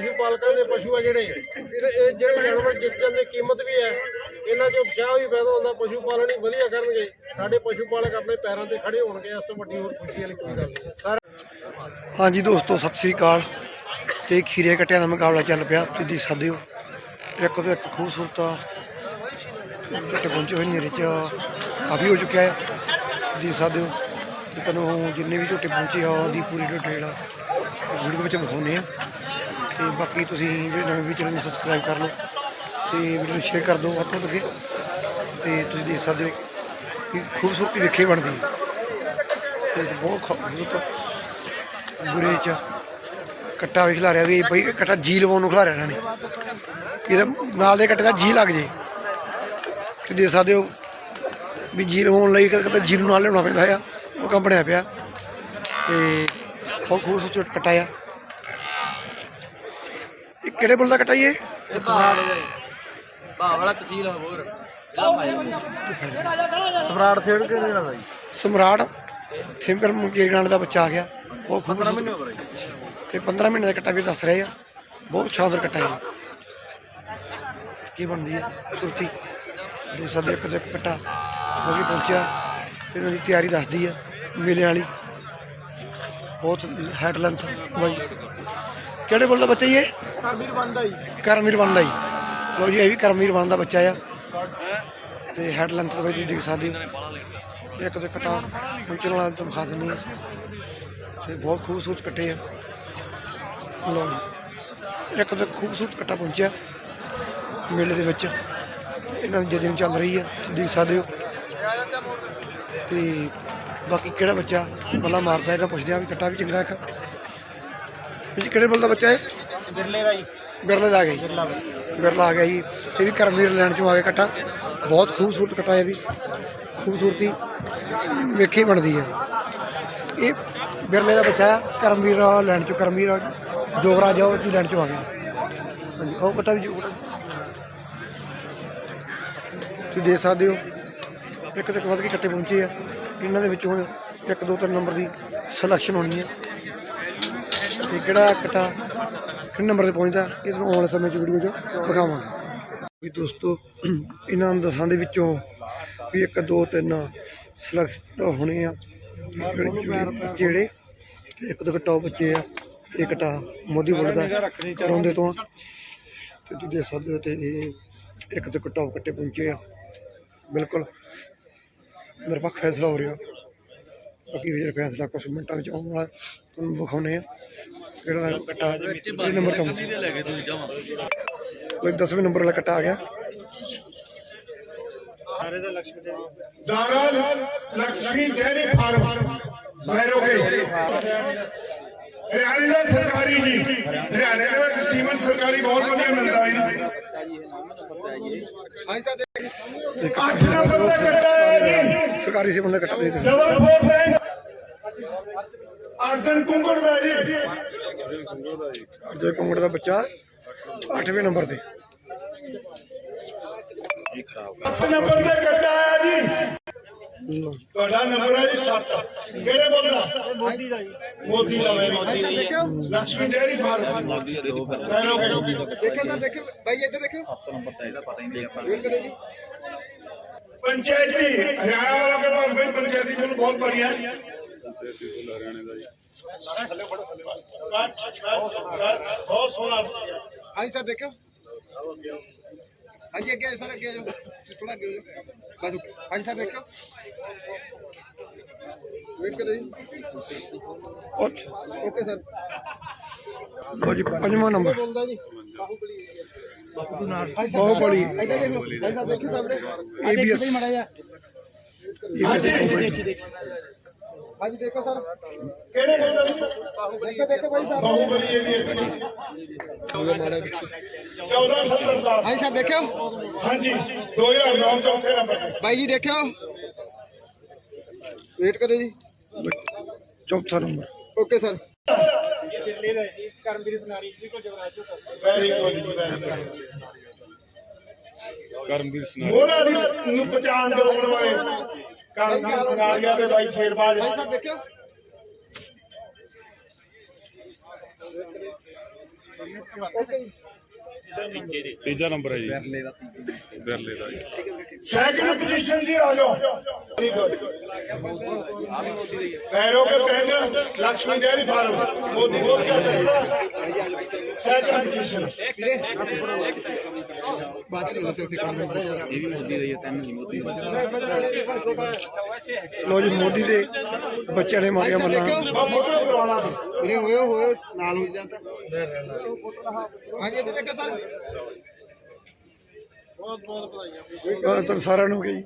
ਪਸ਼ੂ ਪਾਲਕਾਂ ਦੇ ਪਸ਼ੂ ਆ ਜਿਹੜੇ। ਇਹ ਜਿਹੜੇ ਜਾਨਵਰ ਜਿੱਤ ਜਾਂਦੇ ਕੀਮਤ ਵੀ ਹੈ, ਇਹਨਾਂ 'ਚ ਉਤਸ਼ਾਹ ਵੀ ਪੈਦਾ ਹੁੰਦਾ, ਪਸ਼ੂ ਪਾਲਣ ਹੀ ਵਧੀਆ ਕਰਨਗੇ। ਸਾਡੇ ਪਸ਼ੂ ਪਾਲਕ ਆਪਣੇ ਪੈਰਾਂ ਤੇ ਖੜੇ ਹੋਣਗੇ, ਇਸ ਤੋਂ ਵੱਡੀ ਹੋਰ ਖੁਸ਼ੀ ਵਾਲੀ ਕੋਈ ਗੱਲ ਨਹੀਂ। ਸਰ। ਹਾਂਜੀ ਦੋਸਤੋ, ਸਤਿ ਸ੍ਰੀ ਅਕਾਲ। ਤੇ ਖੀਰੇ ਕੱਟਿਆਂ ਦਾ ਮੁਕਾਬਲਾ ਚੱਲ ਪਿਆ, ਤੁਸੀਂ ਦੇਖ ਸਕਦੇ ਹੋ। ਇੱਕ ਤੋਂ ਇੱਕ ਖੂਬਸੂਰਤ ਝੱਟ ਪਹੁੰਚੇ ਹੋਏ ਨੇਰੇ ਚ ਕਾਫੀ ਹੋ ਚੁੱਕਿਆ ਹੈ। ਦੇਖ ਸਕਦੇ ਹੋ ਤੁਹਾਨੂੰ ਜਿੰਨੇ ਵੀ ਝੋਟੇ ਪਹੁੰਚੇ ਆ, ਉਹਦੀ ਪੂਰੀ ਡਿਟੇਲ ਵੀਡੀਓ ਵਿੱਚ ਵਿਖਾਉਂਦੇ ਆ ਤੇ ਬਾਕੀ ਤੁਸੀਂ ਜਿਹੜੇ ਨਵੇਂ ਵੀ ਚੈਨਲ ਨੂੰ ਸਬਸਕ੍ਰਾਈਬ ਕਰ ਲਓ ਤੇ ਵੀਡੀਓ ਨੂੰ ਸ਼ੇਅਰ ਕਰ ਦਿਓ ਵੱਧ ਤੋਂ ਅੱਗੇ। ਤੇ ਤੁਸੀਂ ਦੇਖ ਸਕਦੇ ਹੋ ਕਿ ਖੂਬਸੂਰਤੀ ਵੇਖੇ ਬਣਦੀ ਹੈ। ਤੇ ਬਹੁਤ ਖੂਬਸੂਰਤ ਬੁਰੇ ਚ ਕੱਟਾ ਵੀ ਖਿਲਾ ਰਿਹਾ ਵੀ ਬਈ ਕੱਟਾ ਜੀ ਲਵਾਉਣ ਨੂੰ ਖਿਲਾ ਰਿਹਾ ਇਹਨਾਂ ਨੇ। ਇਹਦਾ ਨਾਲ ਦੇ ਕੱਟੇ ਦਾ ਜੀ ਲੱਗ ਜੇ। ਤੇ ਦੇਖ ਸਕਦੇ ਹੋ ਵੀ ਜੀ ਲਵਾਉਣ ਲਈ ਕਦੇ ਜੀ ਨੂੰ ਨਾਲ ਲਿਆਉਣਾ ਪੈਂਦਾ ਆ। ਉਹ ਕੰਮ ਬਣਿਆ ਪਿਆ। ਤੇ ਬਹੁਤ ਖੂਬਸੂਰਤ ਕੱਟਾ ਆ। ਕਿਹੜੇ ਬੁੱਲ ਦਾ ਕੱਟਾ ਜੀ ਇਹ? ਭਾਵ ਵਾਲਾ ਤਹਿਸੀਲ ਹੋਰ। ਸਮਰਾਟ ਥੇੜ ਕੇ ਰਹਿਣਾ ਦਾ ਜੀ। ਸਮਰਾਟ ਦਾ ਬੱਚਾ ਆ ਗਿਆ। ਬਹੁਤ ਖੂਬਸੂਰਤ ਮਹੀਨੇ ਹੋ ਗਏ ਤੇ 15 ਮਹੀਨੇ ਦਾ ਕੱਟਾ ਵੀ ਦੱਸ ਰਹੇ ਆ। ਬਹੁਤ ਸ਼ਾਨਦਾਰ ਕੱਟਾ ਹੈ ਕੀ ਬਣਦੀ ਹੈ ਸੁਰਤੀ ਦੇ ਤੇ ਇੱਕ ਕੱਟਾ। ਹੋ ਕੇ ਪਹੁੰਚਿਆ। ਤੇ ਉਹਨਾਂ ਦੀ ਤਿਆਰੀ ਦੱਸਦੀ ਆ। ਮੇਲੇ ਵਾਲੀ। ਬਹੁਤ ਹੈਡ ਲੈਂਥ ਬਾਈ। ਕਿਹੜੇ ਬੋਲਦਾ ਬੱਚਾ ਜੀ ਇਹ? ਕਰਮੀਰ ਬੰਦਾ ਜੀ। ਕਰਮਵੀਰ ਬਣਦਾ ਜੀ। ਲੋ ਜੀ ਇਹ ਵੀ ਕਰਮਵੀਰ ਬਣਦਾ ਬੱਚਾ ਆ। ਤੇ ਹੈਡ ਲੈਂਥ ਦੇ ਵਿੱਚ ਤੁਸੀਂ ਦੇਖ ਸਕਦੇ ਹੋ। ਇੱਕ ਤੇ ਕਟਾ ਪਹੁੰਚਣ ਵਾਲਾ ਤੁਹਾਨੂੰ ਦਿਖਾ ਦਿੰਦੇ ਆ। ਤੇ ਬਹੁਤ ਖੂਬਸੂਰਤ ਕੱਟੇ ਆ। ਲੋ ਜੀ ਇੱਕ ਤੇ ਖੂਬਸੂਰਤ ਕੱਟਾ ਪਹੁੰਚਿਆ ਮੇਲੇ ਦੇ ਵਿੱਚ। ਇਹਨਾਂ ਦੀ ਜਜਿੰਗ ਚੱਲ ਰਹੀ ਆ ਤੁਸੀਂ ਦੇਖ ਸਕਦੇ ਹੋ। ਤੇ ਬਾਕੀ ਕਿਹੜਾ ਬੱਚਾ ਬੱਲਾ ਮਾਰਦਾ ਇਹਨਾਂ ਪੁੱਛਦੇ ਆ ਵੀ ਕੱਟਾ ਵੀ ਚੰਗਾ ਇੱਕ। ਵੀ ਕਿਹੜੇ ਬੋਲਦਾ ਬੱਚਾ ਇਹ? ਬਿਰਲੇ ਦਾ ਜੀ। ਬਿਰਲਾ ਦਾ ਆ ਗਿਆ ਜੀ। ਬਿਰਲਾ ਆ ਗਿਆ ਜੀ। ਇਹ ਵੀ ਕਰਮਵੀਰ ਲੈਣ ਚੋਂ ਆ ਗਿਆ ਕੱਟਾ। ਬਹੁਤ ਖੂਬਸੂਰਤ ਕੱਟਾ ਇਹ ਵੀ। ਖੂਬਸੂਰਤੀ ਵੇਖੀ ਬਣਦੀ ਹੈ ਇਹ ਬਿਰਲੇ ਦਾ ਬੱਚਾ ਹੈ ਕਰਮਵੀਰ ਲੈਣ ਚੋਂ ਕਰਮਵੀਰ ਜੋਗਰਾਜ ਆ ਉਹ ਚੋਂ ਲੈਣ ਚੋਂ ਆ ਗਿਆ। ਹਾਂਜੀ ਉਹ ਕੱਟਾ ਵੀ ਜੋਗਰਾ ਤੁਸੀਂ ਦੇਖ ਸਕਦੇ ਹੋ। ਇੱਕ ਤੱਕ ਵੱਧ ਕੇ ਕੱਟੇ ਪਹੁੰਚੇ ਆ। ਇਹਨਾਂ ਦੇ ਵਿੱਚੋਂ ਇੱਕ ਦੋ ਤਿੰਨ ਨੰਬਰ ਦੀ ਸਿਲੈਕਸ਼ਨ ਹੋਣੀ ਹੈ। ਤੇ ਕਿਹੜਾ ਕਟਾ ਕਿੰਨੇ ਨੰਬਰ ਤੇ ਪਹੁੰਚਦਾ, ਇਹ ਤੁਹਾਨੂੰ ਆਉਣ ਵਾਲੇ ਸਮੇਂ 'ਚ ਵੀਡੀਓ 'ਚ ਦਿਖਾਵਾਂਗੇ। ਵੀ ਦੋਸਤੋ, ਇਹਨਾਂ ਦਸਾਂ ਦੇ ਵਿੱਚੋਂ ਵੀ 1 2 3 ਸਿਲੈਕਟ ਹੋਣੇ ਆ। ਜਿਹੜੇ ਜਿਹੜੇ- ਜਿਹੜੇ ਤੇ ਇੱਕ ਦੋ ਟੌਪ ਬੱਚੇ ਆ, ਇਹ ਕਟਾ ਮੋਦੀ ਬੋਲਦਾ ਰੋਂਦੇ ਤੋਂ ਆ। ਤੇ ਤੁਸੀਂ ਦੇਖ ਸਕਦੇ ਹੋ ਤੇ ਇੱਕ ਤੋਂ ਟੌਪ ਕੱਟੇ ਪਹੁੰਚੇ ਆ। ਬਿਲਕੁਲ। मेरे पास फैसला हो रहा। बाकी तो फैसला कुछ मिनटा में आऊँगा दिखाने कोई दसवें नंबर वाला कट्टा आ गया। हरियाणा सरकारी जी। हरियाणा सरकारी बहुत वादिया मिलता है 8 ਨੰਬਰ ਦਾ ਕੱਟਾ ਹੈ ਜੀ ਸਰਕਾਰੀ ਸੇਵਾ ਦਾ ਕੱਟਾ ਦੇ ਦਿੱਤਾ। ਡਬਲ 4 ਬੈਂਡ ਅਰਜਨ ਕੁੰਗੜ ਦਾ ਜੀ। ਅਰਜਨ ਕੁੰਗੜ ਦਾ ਬੱਚਾ 8ਵੇਂ ਨੰਬਰ ਤੇ। ਇਹ ਖਰਾਬ 7 ਨੰਬਰ ਦਾ ਕੱਟਾ ਹੈ ਜੀ। ਤੁਹਾਡਾ ਨੰਬਰ ਹੈ ਜੀ 7 ਕਿਹੜੇ ਬੋਲਦਾ ਮੋਦੀ ਦਾ ਜੀ। ਮੋਦੀ ਦਾ ਮੈਂ ਮੋਦੀ ਦਾ ਲక్ష్ਮੀ ਡੇਰੀ ਫਾਰਮ ਮੋਦੀ ਦਾ ਦੋ ਫਿਰ। ਦੇਖੋ ਦੇਖੋ ਭਾਈ ਇੱਧਰ ਦੇਖੋ 7 ਨੰਬਰ ਤਾਂ ਇਹਦਾ ਪਤਾ ਹੀ ਨਹੀਂ ਆਪਾਂ। ਵੇਖ ਜੀ। ਪੰਚਾਇਤੀ ਹਰਿਆਣਾ ਵਾਲਾ ਕੇ ਪਾਸ ਵੀ ਪੰਚਾਇਤੀ ਤੁਹਾਨੂੰ ਬਹੁਤ ਬੜੀਆ ਹੈ ਦਾ ਜੀ। ਬਹੁਤ ਸੋਹਣਾ। ਹਾਂਜੀ ਸਰ ਦੇਖੋ ਹਾਂਜੀ ਅੱਗੇ ਸਰ ਅੱਗੇ ਜਾਓ ਥੋੜਾ ਅੱਗੇ ਜਾਓ। ਬਸ ਹਾਂਜੀ ਸਰ ਦੇਖੋ। ਵੇਟ ਕਰੋ ਜੀ। Okay sir. ਲੋ ਜੀ ਪੰਜਵਾਂ ਨੰਬਰ। ਬੋਲਦਾ ਬੜੀ ਇੱਧਰ ਦੇਖ। ਭਾਈ ਸਾਹਿਬ ਦੇਖੋ ਸਾਹਮਣੇ। ABS ਮੜਾ ਜਾ ਹਾਂਜੀ ਦੇਖੋ ਸਰ। ਕਿਹੜੇ ਰੇਟ ਦਾ ਬਾਈ ਜੀ ਦੇਖਿਓ। ਵੇਟ ਕਰੋ ਜੀ ਚੌਥਾ number okay sir Delhi Karamvir Sanari ji. ਕੋ ਜਵਰਾਜ ਤੋਂ very good very good Karamvir Sanari. ਮੋਹਰਾ ਨੂੰ ਪਛਾਣ ਦਿਵਾਉਣ ਵਾਲੇ। ਕਰਮਵੀਰ ਸਿੰਘਾਰੀਆ ਦੇ ਬਾਈ ਸ਼ੇਰਬਾਜ ਭਾਈ ਸਾਹਿਬ ਦੇਖਿਓ। ਤੀਜਾ ਨੰਬਰ ਹੈ ਜੀ। ਬਿਰਲੇ ਦਾ ਬਿਰਲੇ ਦਾ ਸੈਕਿੰਡ ਪੋਜੀਸ਼ਨ ਜੀ ਆ ਜਾਓ। ਵੈਰੀ ਗੁੱਡ ਪੈਰੋ ਕੇ ਪਿੰਡ ਲక్ష్ਮੀ ਡੇਰੀ ਫਾਰਮ ਮੋਦੀ ਬੋਲ ਕੇ ਚੱਲਦਾ ਸੈਕਿੰਡ ਪੋਜੀਸ਼ਨ ਬਾਤ ਨਹੀਂ ਉਸੇ ਕੰਮ ਇਹ ਵੀ ਮੋਦੀ ਦਾ ਹੀ ਹੈ ਤਿੰਨ ਜੀ ਮੋਦੀ ਲੋ ਜੀ ਮੋਦੀ ਦੇ ਬੱਚਿਆਂ ਨੇ ਮਾਰਿਆ ਮੱਲਾ ਫੋਟੋ ਕਰਵਾਉਣਾ ਵੀਰੇ ਹੋਏ ਹੋਏ ਨਾਲ ਹੋ ਜਾਂਦਾ। ਹਾਂਜੀ ਇੱਧਰ ਦੇਖੋ ਸਰ। ਬਹੁਤ ਬਹੁਤ ਵਧਾਈਆਂ। ਤੁਹਾਨੂੰ ਸਾਰਿਆਂ ਨੂੰ ਕਹੀ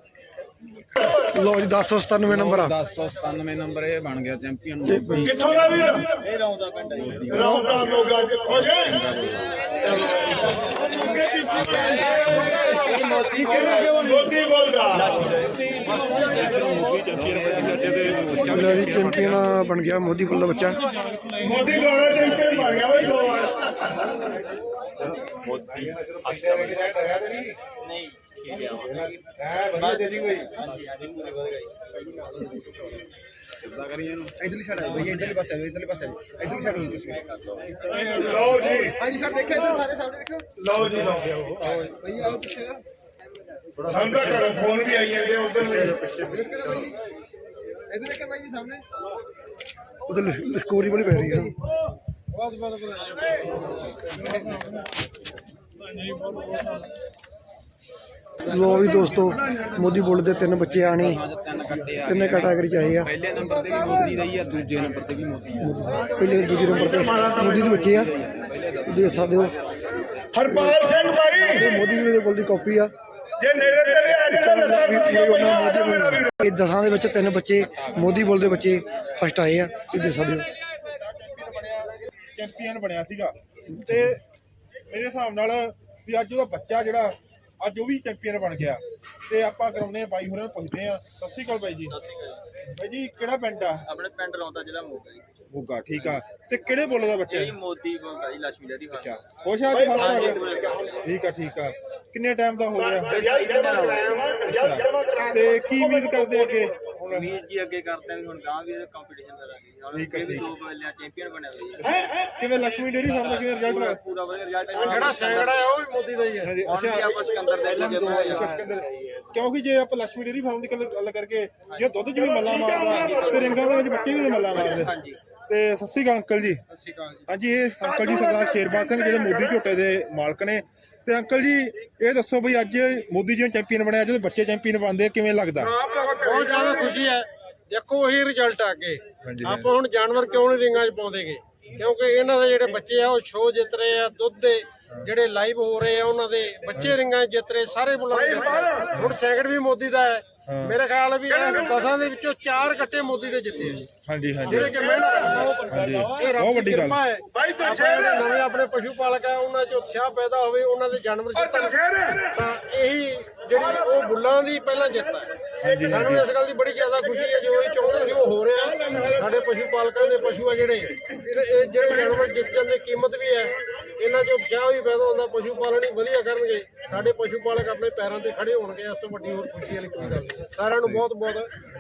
ਲੋ ਜੀ 1097 ਨੰਬਰ ਆ। 1097 ਨੰਬਰ ਇਹ ਬਣ ਗਿਆ ਚੈਂਪੀਅਨ ਕਿੱਥੋਂ ਦਾ ਵੀਰ? ਇਹ ਰੌਂਦਾ ਪਿੰਡ ਆ ਜੀ। ਰੌਂਦਾ ਲੋਗਾ ਹੋ। ਜੇ ਮੋਤੀ ਬੋਲਦਾ। ਲੋ ਜੀ ਚੈਂਪੀਅਨ ਬਣ ਗਿਆ ਮੋਦੀ ਬੋਲ ਦਾ ਬੱਚਾ। ਮੋਦੀ ਬੋਲ ਦਾ ਚੈਂਪੀਅਨ ਬਣ ਗਿਆ ਬਈ ਦੋ ਵਾਰ। ਮੋਦੀ ਅਸ਼ਟਮ ਨਹੀਂ ਠੀਕ ਹੈ ਹੈ ਵਧੀਆ ਦੇ ਦੀ ਕੋਈ। ਹਾਂਜੀ ਹਾਂਜੀ ਪੂਰੇ ਵਧੀਆ ਗਈ ਸਿੱਧਾ ਕਰੀ ਇਹਨੂੰ। ਇਧਰਲੀ ਸਾਈਡ ਆਓ ਭਈਆ ਇਧਰਲੀ ਪਾਸੇ ਆਓ ਇਧਰਲੀ ਪਾਸੇ ਆਓ ਇਧਰਲੀ ਸਾਈਡ ਹੋ ਤੁਸੀਂ। ਲਓ ਜੀ। ਹਾਂਜੀ ਸਰ ਦੇਖਿਆ ਇਧਰ ਸਾਰੇ ਸਾਹਮਣੇ ਦੇਖੋ ਲਓ ਜੀ ਲਓ। ਭਈਆ ਆਓ ਪਿੱਛੇ ਥੋੜਾ ਠੰਡਾ ਕਰੋ ਫੋਨ ਵੀ ਆਈ ਜਾਂਦੇ ਉਧਰ ਸੇ ਪਿੱਛੇ ਦੇਖ ਕਰੋ ਭਾਈ ਇਧਰ ਦੇਖਿਆ ਭਾਈ ਜੀ ਸਾਹਮਣੇ। ਉਧਰ ਸਕੋਰੀ ਵਾਲੀ ਪੈ ਰਹੀ ਹੈ ਲੋ ਵੀ ਦੋਸਤੋ ਮੋਦੀ ਬੁੱਲ ਦੇ ਤਿੰਨ ਬੱਚੇ ਆਣੇ ਤਿੰਨੇ ਕੈਟਾਗਰੀ ਚ ਆਏ ਆ। ਪਹਿਲੇ ਨੰਬਰ ਤੇ ਵੀ ਮੋਦੀ ਰਹੀ ਆ ਦੂਜੇ ਨੰਬਰ ਤੇ ਵੀ ਮੋਦੀ ਪਹਿਲੇ ਦੂਜੇ ਨੰਬਰ ਤੇ ਮੋਦੀ ਦੇ ਬੱਚੇ ਆ। ਦੇਖ ਸਕਦੇ ਹੋ। ਹਰਪਾਲ ਸਿੰਘ ਭਾਈ। ਮੋਦੀ ਜੀ ਦੇ ਕਾਪੀ ਆ। ਇਹ ਦਸਾਂ ਦੇ ਵਿੱਚ ਤਿੰਨ ਬੱਚੇ ਮੋਦੀ ਬੋਲਦੇ ਬੱਚੇ ਫਸਟ ਆਏ ਆ। ਇਹ ਦੇਖ ਸਕਦੇ ਚੈਂਪੀਅਨ ਬਣਿਆ ਸੀਗਾ ਤੇ ਮੇਰੇ ਹਿਸਾਬ ਨਾਲ ਵੀ ਅੱਜ ਉਹਦਾ ਬੱਚਾ ਜਿਹੜਾ ਅੱਜ ਉਹ ਵੀ ਚੈਂਪੀਅਨ ਬਣ ਗਿਆ ਤੇ ਆਪਾਂ ਕਰਾਉਨੇ ਆ ਬਾਈ ਹੋਰਾਂ ਨੂੰ ਪੁੱਛਦੇ ਆ ਸਤਿ ਸ਼੍ਰੀ ਅਕਾਲ ਬਾਈ ਜੀ ਬਾਈ ਜੀ ਕਿਹੜਾ ਪਿੰਡ ਆ ਆਪਣੇ ਪਿੰਡ ਰੌਂਦਾ ਜ਼ਿਲ੍ਹਾ ਮੋਗਾ ਜੀ ਮੋਗਾ ਠੀਕ ਆ ਤੇ ਕਿਹੜੇ ਬੋਲ ਦਾ ਬੱਚਾ ਹੈ? ਮੋਦੀ ਮੋਗਾ ਜੀ ਲక్ష్ਮੀ ਫਾਰਮ ਅੱਛਾ ਖੁਸ਼ ਆ ਅੱਜ ਫਸਟ ਆ ਗਿਆ ਠੀਕ ਆ ਠੀਕ ਆ ਕਿੰਨੇ ਟਾਈਮ ਦਾ ਹੋ ਗਿਆ ਤੇ ਕੀ ਉਮੀਦ ਕਰਦੇ ਅੱਗੇ ਹੁਣ ਵੀਰ ਜੀ ਅੱਗੇ ਕਰਦੇ ਆ ਵੀ ਹੁਣ ਗਾਂ ਵੀ ਕੰਪੀਟੀਸ਼ਨ ਕਰਾਂਗੇ ਕਿਵੇਂ ਲక్ష్ਮੀ ਡੇਰੀ ਫਾਰਮ ਦਾ ਕਿਵੇਂ ਰਿਜ਼ਲਟ ਹੈ ਪੂਰਾ ਵਧੀਆ ਰਿਜ਼ਲਟ ਹੈ। ਜਿਹੜਾ ਸੈਂਕੜਾ ਹੈ ਉਹ ਵੀ ਮੋਦੀ ਦਾ ਹੀ ਹੈ। ਹਾਂਜੀ ਅੱਛਾ। ਆਪਾਂ ਸਿਕੰਦਰ ਦੇ ਅੱਗੇ ਦੋ ਸਿਕੰਦਰ ਕਿਉਂਕਿ ਜੇ ਆਪਾਂ ਲక్ష్ਮੀ ਡੇਰੀ ਫਾਰਮ ਦੀ ਗੱਲ ਕਰਕੇ ਜੇ ਦੁੱਧ 'ਚ ਮੱਲਾ ਮਾਰਦਾ ਤੇ ਰਿੰਗਾਂ ਦੇ ਵਿੱਚ ਬੱਚੇ ਵੀ ਮੱਲਾ ਮਾਰਦੇ। ਹਾਂਜੀ। ਤੇ ਸਤਿ ਸ਼੍ਰੀ ਅਕਾਲ ਅੰਕਲ ਜੀ। ਸਤਿ ਸ਼੍ਰੀ ਹਾਂਜੀ ਇਹ ਅੰਕਲ ਜੀ ਸਰਦਾਰ ਸ਼ੇਰਬਾਦ ਸਿੰਘ ਜਿਹੜੇ ਮੋਦੀ ਝੋਟੇ ਦੇ ਮਾਲਕ ਨੇ। ਤੇ ਅੰਕਲ ਜੀ ਇਹ ਦੱਸੋ ਬਈ ਅੱਜ ਮੋਦੀ ਜੀ ਚੈਂਪੀਅਨ ਬਣਿਆ ਜਦੋਂ ਬੱਚੇ ਚੈਂਪੀਅਨ ਬਣਦੇ ਕਿਵੇਂ ਲੱਗਦਾ? ਬਹੁਤ ਜ਼ਿਆਦਾ ਖੁਸ਼ੀ ਹੈ। ਦੇਖੋ ਉਹੀ ਰਿਜ਼ਲਟ ਆ ਹਾਂਜੀ, ਆਪਾਂ ਹੁਣ ਜਾਨਵਰ ਕਿਉਂ ਨਹੀਂ ਰਿੰਗਾਂ 'ਚ ਪਾਉਂਦੇਗੇ ਕਿਉਂਕਿ ਇਹਨਾਂ ਦੇ ਜਿਹੜੇ ਬੱਚੇ ਆ ਉਹ ਸ਼ੋਅ ਜਿੱਤ ਰਹੇ ਆ ਦੁੱਧ ਦੇ ਜਿਹੜੇ ਲਾਈਵ ਹੋ ਰਹੇ ਆ ਉਹਨਾਂ ਦੇ ਬੱਚੇ ਰਿੰਗਾਂ 'ਚ ਜਿੱਤ ਰਹੇ ਸਾਰੇ ਬੁੱਲਾਂ ਦੇ ਜਿੱਤ ਰਹੇ ਹੁਣ ਸੈਕਿੰਡ ਵੀ ਮੋਦੀ ਦਾ ਹੈ। ਮੇਰੇ ਖਿਆਲ ਹੈ ਵੀ ਇਸ ਦਸਾਂ ਦੇ ਵਿੱਚੋਂ ਚਾਰ ਕੱਟੇ ਮੋਦੀ ਦੇ ਜਿੱਤੇ ਆ ਜੀ। ਹਾਂਜੀ ਹਾਂਜੀ। ਜਿਹੜੇ ਕਿ ਮਿਹਨਤ ਇਹ ਬਹੁਤ ਵੱਡੀ ਗੱਲ। ਹੈ। ਆਪਣੇ ਨਵੇਂ ਆਪਣੇ ਪਸ਼ੂ ਪਾਲਕ ਆ ਉਹਨਾਂ 'ਚ ਉਤਸ਼ਾਹ ਪੈਦਾ ਹੋਵੇ ਉਹਨਾਂ ਦੇ ਜਾਨਵਰ ਜਿੱਤਣ। ਤਾਂ ਇਹੀ ਜਿਹੜੀ ਉਹ ਬੁੱਲਾਂ ਦੀ ਪਹਿਲਾਂ ਜਿੱਤ ਹੈ ਸਾਨੂੰ ਇਸ ਗੱਲ ਦੀ ਬੜੀ ਜ਼ਿਆਦਾ ਖੁਸ਼ੀ ਹੈ ਜੋ ਇਹ ਚਾਹੁੰਦੇ ਸੀ ਉਹ ਹੋ ਰਿਹਾ। ਸਾਡੇ ਪਸ਼ੂ ਪਾਲਕਾਂ ਦੇ ਪਸ਼ੂ ਆ ਜਿਹੜੇ। ਇਹ ਜਿਹੜੇ ਜਾਨਵਰ ਜਿੱਤ ਜਾਂਦੇ ਕੀਮਤ ਵੀ ਹੈ। ਇਹਨਾਂ 'ਚ ਉਤਸ਼ਾਹ ਵੀ ਪੈਦਾ ਹੁੰਦਾ ਪਸ਼ੂ ਪਾਲਣ ਹੀ ਵਧੀਆ ਕਰਨਗੇ। ਸਾਡੇ ਪਸ਼ੂ ਪਾਲਕ ਆਪਣੇ ਪੈਰਾਂ ਤੇ ਖੜੇ ਹੋਣਗੇ ਇਸ ਤੋਂ ਵੱਡੀ ਹੋਰ ਖੁਸ਼ੀ ਵਾਲੀ ਕੋਈ ਗੱਲ ਨਹੀਂ। ਸਾਰਿਆਂ ਨੂੰ ਬਹੁਤ ਬਹੁਤ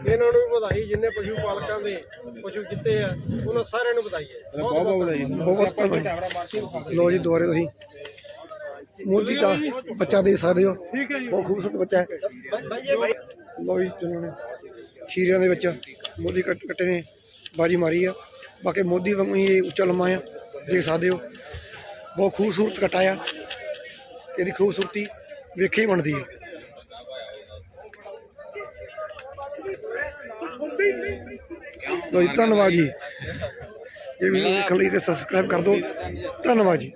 ਇਹਨਾਂ ਨੂੰ ਵੀ ਵਧਾਈ ਜਿੰਨੇ ਪਸ਼ੂ ਪਾਲਕਾਂ ਦੇ ਪਸ਼ੂ ਜਿੱਤੇ ਆ ਉਹਨਾਂ ਸਾਰਿਆਂ ਨੂੰ ਵਧਾਈ ਹੈ। ਬਹੁਤ ਬਹੁਤ ਲੋ ਜੀ ਦੁਬਾਰੇ ਤੁਸੀਂ। ਮੋਦੀ ਦਾ ਬੱਚਾ ਦੇ ਸਕਦੇ ਹੋ। ਬਹੁਤ ਖੂਬਸੂਰਤ ਬੱਚਾ ਹੈ। ਲੋ ਜੀ ਚਲੋ ਨੇ ਖੀਰਿਆਂ ਦੇ ਵਿੱਚ ਮੋਦੀ ਕੱਟ ਕੱਟੇ ਨੇ ਬਾਜੀ ਮਾਰੀ ਆ। ਬਾਕੀ ਮੋਦੀ ਵਾਂਗੂ ਹੀ ਇਹ ਉੱਚਾ ਲੰਮਾ ਆ ਦੇਖ ਸਕਦੇ ਹੋ। ਬਹੁਤ ਖੂਬਸੂਰਤ ਕੱਟਾ ਆ। ਇਹਦੀ ਖੂਬਸੂਰਤੀ ਵੇਖੇ ਹੀ ਬਣਦੀ ਹੈ ਲੋ ਜੀ ਧੰਨਵਾਦ ਜੀ। ਇਹ ਵੀਡੀਓ ਦੇਖਣ ਲਈ ਤੇ ਸਬਸਕ੍ਰਾਈਬ ਕਰ ਦਿਓ। ਧੰਨਵਾਦ ਜੀ।